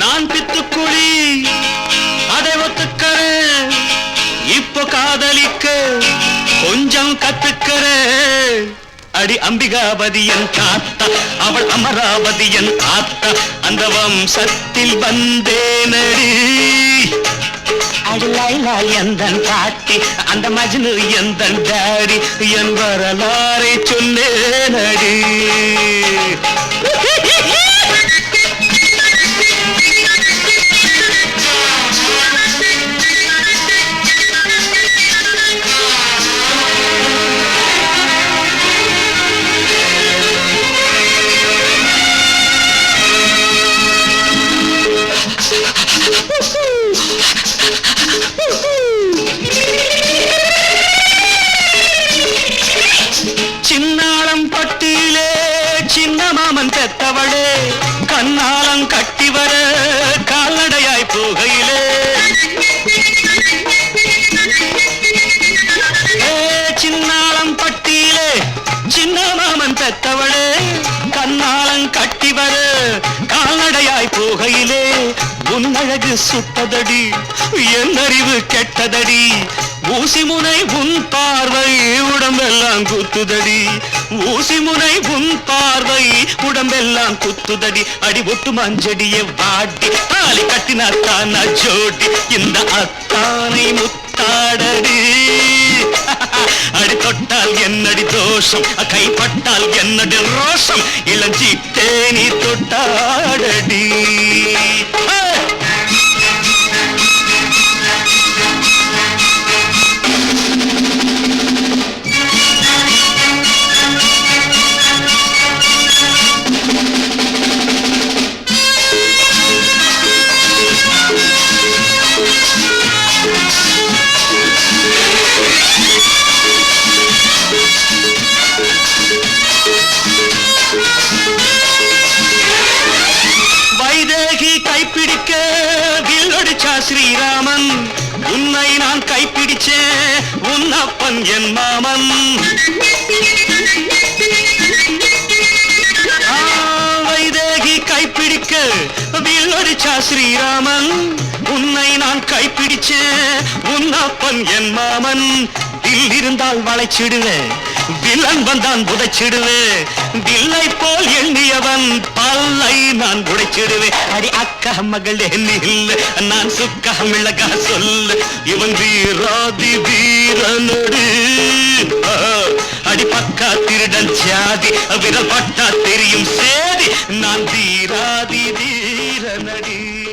நான் பித்துக்குழி அதை ஒத்துக்கிறேன் இப்போ காதலிக்க கொஞ்சம் கத்துக்கிறேன் அடி அம்பிகாபதியன் தாத்தா அவள் அமராவதியன் ஆத்தா அந்த வம்சத்தில் வந்தேனடி. அடி எந்தன் பாட்டி அந்த மஜ்னு எந்தன் டாடி என் வரலாறை சொன்னேனடி. சின்ன பெத்தவளே கண்ணாலம் கட்டி வர கால்நடையாய் போகையிலே. சின்னாலம் பட்டியிலே சின்ன மாமன் பெத்தவளே கட்டி வர கால்நடையாய் போகையிலே உன்னழகு சுட்டதடி என் அறிவு கெட்டதடி ஊசி முனை உன் பார்வை உடம்பெல்லாம் குத்துதடி ஊசி முனை உன் பார்வை உடம்பெல்லாம் குத்துதடி அடி ஒட்டு மஞ்சடிய வாட்டி தாலி கட்டினாத்தான ஜோடி இந்த அத்தானை முத்தாடடி. சந்தோஷம் கைப்பட்டால் என்னடி ரோஷம்? இளஞ்சி தேனி தொட்டாடடி. உன்னை நான் கைப்பிடிச்சேன் என் மாமன். வைதேகி கைப்பிடிக்க வில்லடிச்சா ஸ்ரீராமன். உன்னை நான் கைப்பிடிச்சேன். உன்னப்பன் என் மாமன். தில் இருந்தால் வளைச்சிடுவேன். வில்லன் வந்தான் புதைச்சிடுவேன். வில்லை போல் எண்ணியவன் பல்லை நான் உடைச்சிடுவேன். அடி அக்கா மகளே நில்ல நான் சுக்கா மிளகா சொல்ல இவன் வீராதி வீரனோடு. அடி பக்கா திருடன் ஜாதி விரல் பட்டா தெரியும் சேதி. நான் தீராதி வீரனடி.